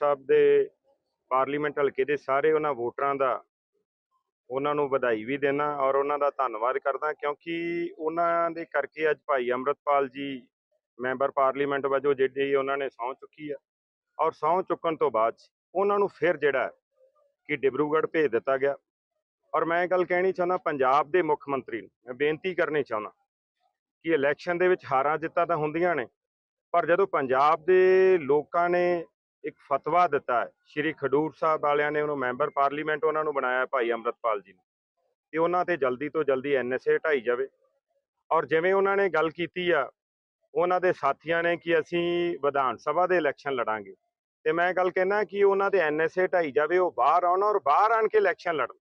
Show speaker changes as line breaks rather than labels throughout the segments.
ਸਾਹਿਬ ਦੇ ਪਾਰਲੀਮੈਂਟ ਹਲਕੇ ਦੇ ਸਾਰੇ ਉਹਨਾਂ ਵੋਟਰਾਂ ਦਾ ਉਹਨਾਂ ਨੂੰ ਵਧਾਈ ਵੀ ਦੇਣਾ ਔਰ ਉਹਨਾਂ ਦਾ ਧੰਨਵਾਦ ਕਰਦਾ ਕਿਉਂਕਿ ਉਹਨਾਂ ਦੇ ਕਰਕੇ ਅੱਜ ਭਾਈ ਅੰਮ੍ਰਿਤਪਾਲ ਜੀ ਮੈਂਬਰ ਪਾਰਲੀਮੈਂਟ ਵਜੋਂ ਜਿਹੜੀ ਉਹਨਾਂ ਨੇ ਸਹੁੰ ਚੁੱਕੀ ਆ ਔਰ ਸਹੁੰ ਚੁੱਕਣ ਤੋਂ ਬਾਅਦ ਉਹਨਾਂ ਨੂੰ ਫਿਰ ਜਿਹੜਾ ਕਿ ਡਿਬਰੂਗੜ੍ਹ ਭੇਜ ਦਿੱਤਾ ਗਿਆ। ਔਰ ਮੈਂ ਇਹ ਗੱਲ ਕਹਿਣੀ ਚਾਹੁੰਦਾ ਪੰਜਾਬ ਦੇ ਮੁੱਖ ਮੰਤਰੀ ਨੂੰ, ਮੈਂ ਬੇਨਤੀ ਕਰਨੀ ਚਾਹੁੰਦਾ ਕਿ ਇਲੈਕਸ਼ਨ ਦੇ ਵਿੱਚ ਹਾਰਾਂ ਜਿੱਤਾਂ ਤਾਂ ਹੁੰਦੀਆਂ ਨੇ, ਪਰ ਜਦੋਂ ਪੰਜਾਬ ਦੇ ਲੋਕਾਂ ਨੇ ਇੱਕ ਫਤਵਾ ਦਿੱਤਾ ਹੈ। ਸ਼੍ਰੀ ਖਡੂਰ ਸਾਹਿਬ ਵਾਲਿਆਂ ਨੇ ਉਹਨੂੰ ਮੈਂਬਰ ਪਾਰਲੀਮੈਂਟ ਉਹਨਾਂ ਨੂੰ ਬਣਾਇਆ ਭਾਈ ਅੰਮ੍ਰਿਤਪਾਲ ਜੀ ਨੂੰ। ਤੇ ਉਹਨਾਂ ਤੇ ਜਲਦੀ ਤੋਂ ਜਲਦੀ ਐਨਐਸਏ ਹਟਾਈ ਜਾਵੇ। ਔਰ ਜਿਵੇਂ ਉਹਨਾਂ ਨੇ ਗੱਲ ਕੀਤੀ ਆ, ਉਹਨਾਂ ਦੇ ਸਾਥੀਆਂ ਨੇ ਕਿ ਅਸੀਂ ਵਿਧਾਨ ਸਭਾ ਦੇ ਇਲੈਕਸ਼ਨ ਲੜਾਂਗੇ। ਤੇ ਮੈਂ ਗੱਲ ਕਹਿਣਾ ਕਿ ਉਹਨਾਂ ਦੇ ਐਨਐਸਏ ਹਟਾਈ ਜਾਵੇ, ਉਹ ਬਾਹਰ ਆਉਣ ਔਰ ਬਾਹਰ ਆਣ ਕੇ ਇਲੈਕਸ਼ਨ ਲੜਨ।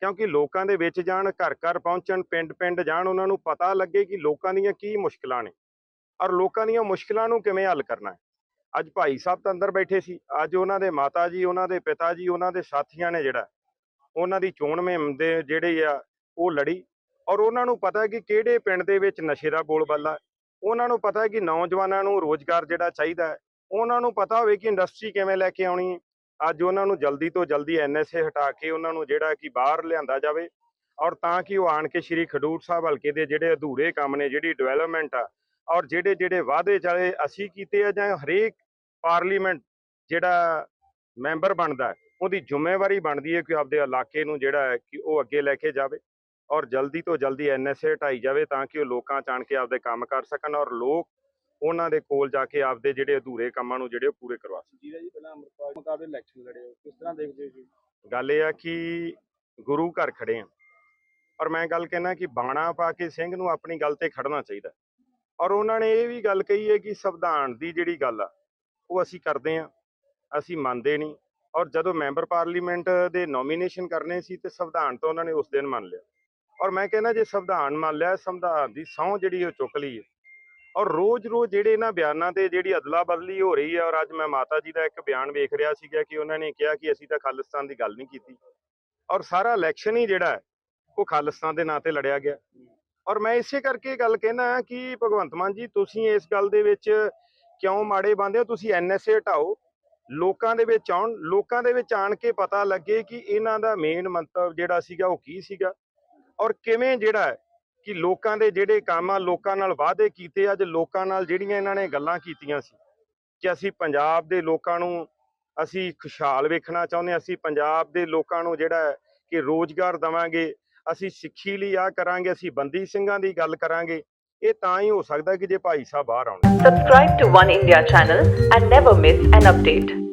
ਕਿਉਂਕਿ ਲੋਕਾਂ ਦੇ ਵਿੱਚ ਜਾਣ ਘਰ ਘਰ ਪਹੁੰਚਣ ਪਿੰਡ ਪਿੰਡ ਜਾਣ, ਉਹਨਾਂ ਨੂੰ ਪਤਾ ਲੱਗੇ ਕਿ ਲੋਕਾਂ ਦੀਆਂ ਕੀ ਮੁਸ਼ਕਲਾਂ ਨੇ। ਔਰ ਲੋਕਾਂ ਦੀਆਂ ਮੁਸ਼ਕਲਾਂ ਨੂੰ ਕਿਵੇਂ ਹੱਲ ਕਰਨਾ ਹੈ? ਅੱਜ ਭਾਈ ਸਾਹਿਬ ਤਾਂ ਅੰਦਰ ਬੈਠੇ ਸੀ, ਅੱਜ ਉਹਨਾਂ ਦੇ ਮਾਤਾ ਜੀ, ਉਹਨਾਂ ਦੇ ਪਿਤਾ ਜੀ, ਉਹਨਾਂ ਦੇ ਸਾਥੀਆਂ ਨੇ ਜਿਹੜਾ, ਉਹਨਾਂ ਦੀ ਚੋਣ ਮੁਹਿੰਮ ਦੇ ਜਿਹੜੇ ਆ, ਉਹ ਲੜੀ ਔਰ ਉਹਨਾਂ ਨੂੰ ਪਤਾ ਕਿ ਕਿਹੜੇ ਪਿੰਡ ਦੇ ਵਿੱਚ ਨਸ਼ੇ ਦਾ ਬੋਲਬਾਲਾ ਉਹਨਾਂ ਨੂੰ ਪਤਾ ਕਿ ਨੌਜਵਾਨਾਂ ਨੂੰ ਰੋਜ਼ਗਾਰ ਜਿਹੜਾ ਚਾਹੀਦਾ ਉਹਨਾਂ ਨੂੰ ਪਤਾ ਹੋਵੇ ਕਿ ਇੰਡਸਟਰੀ ਕਿਵੇਂ ਲੈ ਕੇ ਆਉਣੀ ਹੈ, ਅੱਜ ਉਹਨਾਂ ਨੂੰ ਜਲਦੀ ਤੋਂ ਜਲਦੀ ਐਨਐਸਏ ਹਟਾ ਕੇ ਉਹਨਾਂ ਨੂੰ ਜਿਹੜਾ ਕਿ ਬਾਹਰ ਲਿਆਂਦਾ ਜਾਵੇ ਔਰ ਤਾਂ ਕਿ ਉਹ ਆਣ ਕੇ ਸ਼੍ਰੀ ਖਡੂਰ ਸਾਹਿਬ ਹਲਕੇ ਦੇ ਜਿਹੜੇ ਅਧੂਰੇ ਕੰਮ ਨੇ, ਜਿਹੜੀ ਡਿਵੈਲਪਮੈਂਟ ਆ ਔਰ ਜਿਹੜੇ ਜਿਹੜੇ ਵਾਅਦੇ ਚਾਲੇ ਅਸੀਂ ਕੀਤੇ ਆ ਜਾਂ ਹਰੇਕ ਪਾਰਲੀਮੈਂਟ ਜਿਹੜਾ ਮੈਂਬਰ ਬਣਦਾ ਉਹਦੀ ਜ਼ਿੰਮੇਵਾਰੀ ਬਣਦੀ ਹੈ ਕਿ ਆਪਦੇ ਇਲਾਕੇ ਨੂੰ ਜਿਹੜਾ ਹੈ ਕਿ ਉਹ ਅੱਗੇ ਲੈ ਕੇ ਜਾਵੇ ਔਰ ਜਲਦੀ ਤੋਂ ਜਲਦੀ ਐਨਐਸਏ ਹਟਾਈ ਜਾਵੇ ਤਾਂ ਕਿ ਉਹ ਲੋਕਾਂ ਚ ਆਣ ਕੇ ਆਪਦੇ ਕੰਮ ਕਰ ਸਕਣ ਔਰ ਲੋਕ ਉਹਨਾਂ ਦੇ ਕੋਲ ਜਾ ਕੇ ਆਪਦੇ ਜਿਹੜੇ ਅਧੂਰੇ ਕੰਮਾਂ ਨੂੰ ਜਿਹੜੇ ਉਹ ਪੂਰੇ ਕਰਵਾ ਸਕਣ।
ਜੀ ਜੀ ਪਹਿਲਾਂ ਅੰਮ੍ਰਿਤਪਾਲ ਮੁਕਾਬਲੇ ਇਲੈਕਸ਼ਨ ਲੜੇ ਹੋ ਕਿਸ ਤਰ੍ਹਾਂ ਦੇਖਦੇ ਹੋ ਜੀ?
ਗੱਲ ਇਹ ਆ ਕਿ ਗੁਰੂ ਘਰ ਖੜੇ ਆ। ਔਰ ਮੈਂ ਗੱਲ ਕਹਿਣਾ ਕਿ ਬਾਣਾ ਪਾ ਕੇ ਸਿੰਘ ਨੂੰ ਆਪਣੀ ਗੱਲ ਤੇ ਖੜਨਾ ਚਾਹੀਦਾ। ਔਰ ਉਹਨਾਂ ਨੇ ਇਹ ਵੀ ਗੱਲ ਕਹੀ ਹੈ ਕਿ ਸੰਵਿਧਾਨ ਦੀ ਜਿਹੜੀ ਗੱਲ ਆ, ਉਹ ਅਸੀਂ ਕਰਦੇ ਆ ਅਸੀਂ ਮੰਨਦੇ ਨਹੀਂ। ਔਰ ਜਦੋਂ ਮੈਂਬਰ ਪਾਰਲੀਮੈਂਟ ਦੇ ਨੋਮੀਨੇਸ਼ਨ ਕਰਨੇ ਸੀ ਤੇ ਸੰਵਿਧਾਨ ਤਾਂ ਉਹਨਾਂ ਨੇ ਉਸ ਦਿਨ ਮੰਨ ਲਿਆ। ਔਰ ਮੈਂ ਕਹਿੰਦਾ ਜੇ ਸੰਵਿਧਾਨ ਮੰਨ ਲਿਆ, ਸੰਵਿਧਾਨ ਦੀ ਸਹੁੰ ਜਿਹੜੀ ਉਹ ਚੁੱਕ ਲਈ ਹੈ। ਔਰ ਰੋਜ਼-ਰੋਜ਼ ਜਿਹੜੇ ਇਹਨਾਂ ਬਿਆਨਾਂ ਤੇ ਜਿਹੜੀ ਅਦਲਾ ਬਦਲੀ ਹੋ ਰਹੀ ਹੈ, ਔਰ ਅੱਜ ਮੈਂ ਮਾਤਾ ਜੀ ਦਾ ਇੱਕ ਬਿਆਨ ਵੇਖ ਰਿਹਾ ਸੀਗਾ ਕਿ ਉਹਨਾਂ ਨੇ ਕਿਹਾ ਕਿ ਅਸੀਂ ਤਾਂ ਖਾਲਿਸਤਾਨ ਦੀ ਗੱਲ ਨਹੀਂ ਕੀਤੀ। ਔਰ ਸਾਰਾ ਇਲੈਕਸ਼ਨ ਹੀ ਜਿਹੜਾ ਉਹ ਖਾਲਿਸਤਾਨ ਦੇ ਨਾਂ ਤੇ ਲੜਿਆ ਗਿਆ। ਔਰ ਮੈਂ ਇਸੇ ਕਰਕੇ ਇਹ ਗੱਲ ਕਹਿਣਾ ਕਿ ਭਗਵੰਤ ਮਾਨ ਜੀ, ਤੁਸੀਂ ਇਸ ਗੱਲ ਦੇ ਵਿੱਚ ਕਿਉਂ ਮਾੜੇ ਬੰਦੇ ਹੋ? ਤੁਸੀਂ ਐਨਐਸਏ ਹਟਾਓ। ਲੋਕਾਂ ਦੇ ਵਿੱਚ ਆਉਣ, ਲੋਕਾਂ ਦੇ ਵਿੱਚ ਆਣ ਕੇ ਪਤਾ ਲੱਗੇ ਕਿ ਇਹਨਾਂ ਦਾ ਮੇਨ ਮੰਤਵ ਜਿਹੜਾ ਸੀਗਾ ਉਹ ਕੀ ਸੀਗਾ। ਔਰ ਕਿਵੇਂ ਜਿਹੜਾ ਕਿ ਲੋਕਾਂ ਦੇ ਜਿਹੜੇ ਕੰਮ ਆ, ਲੋਕਾਂ ਨਾਲ ਵਾਅਦੇ ਕੀਤੇ ਅੱਜ ਲੋਕਾਂ ਨਾਲ ਜਿਹੜੀਆਂ ਇਹਨਾਂ ਨੇ ਗੱਲਾਂ ਕੀਤੀਆਂ ਸੀ ਕਿ ਅਸੀਂ ਪੰਜਾਬ ਦੇ ਲੋਕਾਂ ਨੂੰ ਅਸੀਂ ਖੁਸ਼ਹਾਲ ਵੇਖਣਾ ਚਾਹੁੰਦੇ ਹਾਂ, ਅਸੀਂ ਪੰਜਾਬ ਦੇ ਲੋਕਾਂ ਨੂੰ ਜਿਹੜਾ ਕਿ ਰੋਜ਼ਗਾਰ ਦਵਾਂਗੇ। ਅਸੀਂ ਸਿੱਖੀ ਲਈ ਆ ਕਰਾਂਗੇ ਅਸੀਂ ਬੰਦੀ ਸਿੰਘਾਂ ਦੀ ਗੱਲ ਕਰਾਂਗੇ ਇਹ ਤਾਂ ਹੀ ਹੋ ਸਕਦਾ ਕਿ ਜੇ ਭਾਈ ਸਾਹਿਬ ਬਾਹਰ ਆਉਣ
subscribe to One India channel and never miss an update